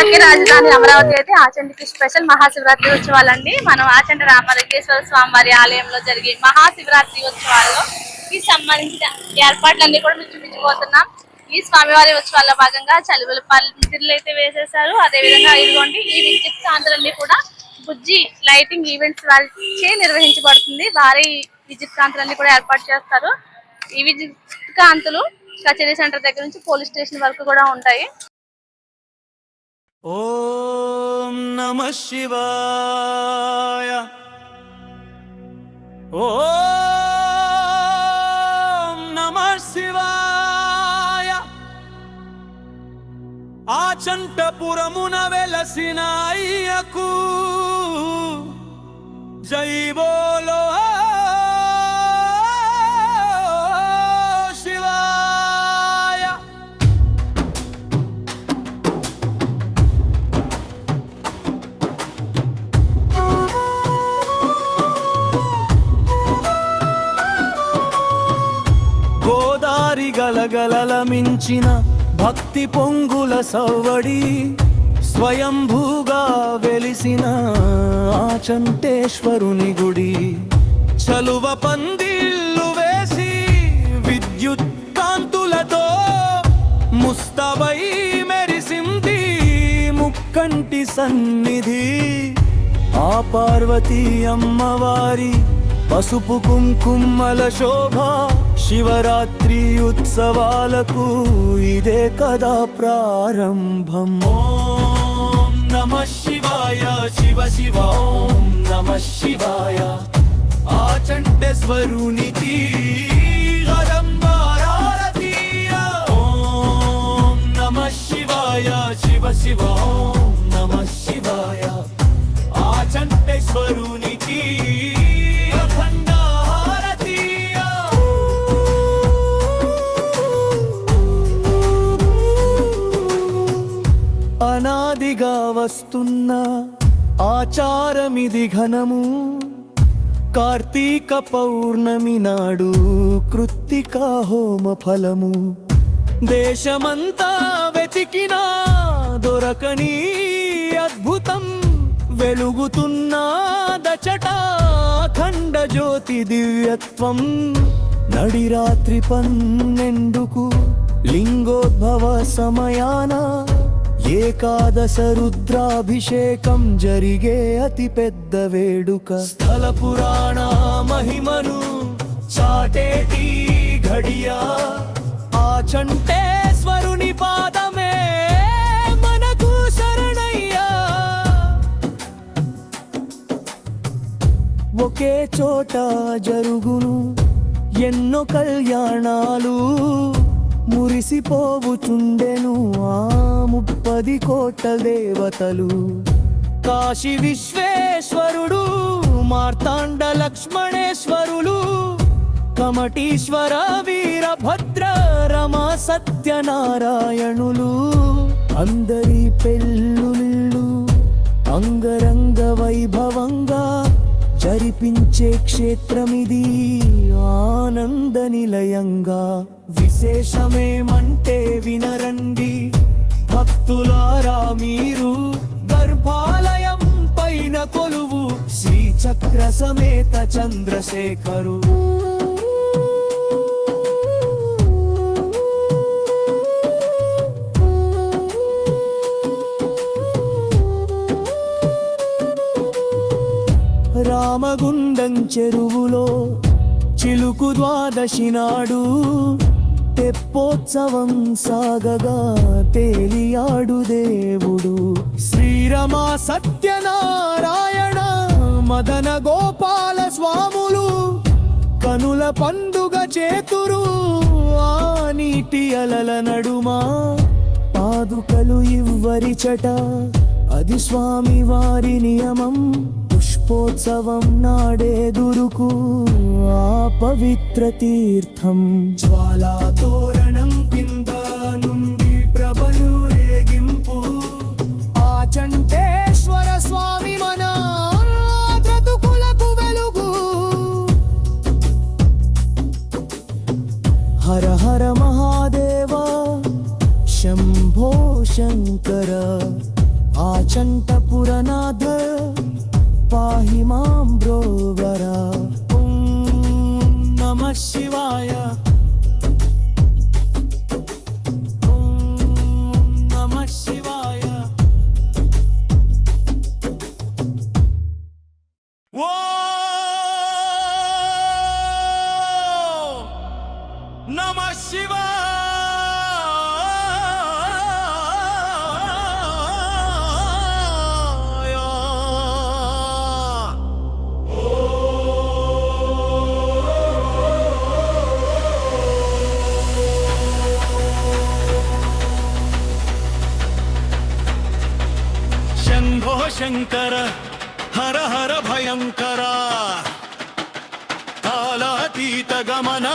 భాగ్య రాజధాని అమరావతి అయితే ఆచండికి స్పెషల్ మహాశివరాత్రి ఉత్సవాలండి. మనం ఆచండ రామలింగేశ్వర స్వామి వారి ఆలయంలో జరిగే మహాశివరాత్రి ఉత్సవాల్లో ఈ సంబంధించిన ఏర్పాట్లన్నీ కూడా మేము చూపించబోతున్నాం. ఈ స్వామివారి ఉత్సవాల్లో భాగంగా చలువల పందిర్లు అయితే వేసేసారు అదే విధంగా ఇదిగోండి ఈ విద్యుత్ కాంతులన్నీ కూడా బుజ్జి లైటింగ్ ఈవెంట్స్ వారిచే నిర్వహించబడుతుంది. భారీ విద్యుత్ కాంతులన్నీ కూడా ఏర్పాటు చేస్తారు. ఈ విద్యుత్ కాంతులు కచేరీ సెంటర్ దగ్గర నుంచి పోలీస్ స్టేషన్ వరకు కూడా ఉంటాయి. ఓం నమ శివాయ. ఓం నమ శివాయ. ఆచంటపురమున వెలసినాయ్యకు గలగలల మించిన భక్తి పొంగుల సవ్వడి స్వయంభూగా వెలిసిన ఆచంటేశ్వరుని గుడి. చలువ పందిళ్ళు వేసి విద్యుత్ కాంతులతో ముస్తబై మెరిసింది ముక్కంటి సన్నిధి. ఆ పార్వతీ అమ్మవారి పసుపు కుంకుమ్మల శోభ శివరాత్రి ఉత్సవాలకు ఇదే కదా ప్రారంభం ఓం నమ శివాయ శివ శివ ఓం నమ శివాయ ఆచండేశ్వరునికి గరంబారారతీయ. ఓం నమ శివాయ శివ శివ ఓం వస్తున్న ఆచారమిది ఘనము. కార్తీక పౌర్ణమి నాడు కృత్తిక హోమ ఫలము. దేశమంతా వెతికినా దొరకని అద్భుతం. వెలుగుతున్న దచట ఖండ జ్యోతి దివ్యత్వం. నడిరాత్రి పన్నెండుకు లింగోద్భవ సమయాన ఏకాదశ రుద్రాభిషేకం జరిగే అతి పెద్ద వేడుక. స్థల పురాణ మహిమను చాటేటి ఘడియా. ఆచంటేశ్వరుని పాదమే మనకు శరణయ్యా. ఒకే చోట జరుగును ఎన్నో కళ్యాణాలు. మురిసిపోవుచుండెను ఆ ముప్పది కోట్ల దేవతలు. కాశీ విశ్వేశ్వరుడు మార్తాండ లక్ష్మణేశ్వరులు కమటీశ్వర వీరభద్ర రమా సత్యనారాయణులు. అందరి పెళ్ళుళ్ళు అంగరంగ వైభవంగ జరిపించే క్షేత్రమిది ఆనంద నిలయంగా. విశేషమేమంటే వినరండి. భక్తులారా మీరు గర్భాలయం పైన కొలువు. శ్రీచక్ర సమేత చంద్రశేఖరు. రామగుండం చెరువులో చిలుకు ద్వాదశి నాడు తెప్పోత్సవం సాగగా తేలియాడు దేవుడు. శ్రీరమ సత్యనారాయణ మదన గోపాల స్వాములు కనుల పండుగ చేతురు ఆ నీటి అలల నడుమా పాదుకలు ఇవ్వరిచట అది స్వామి వారి నియమం. దీపోత్సవం నాడేదురుకు ఆ పవిత్ర తీర్థం. జ్వాలా తోరణం కింద నుండి ప్రభలు రేగింపు. ఆ చంటేశ్వర స్వామి మన వెలుగు. హర హర మహాదేవ శంభో శంకర ఆ చంట పాహి మాం బ్రోవరా ఓం నమ శివాయ శివాయ ఓ నమ శివాయ శంకర హర హర భయంకర. కాలాతీత గమనా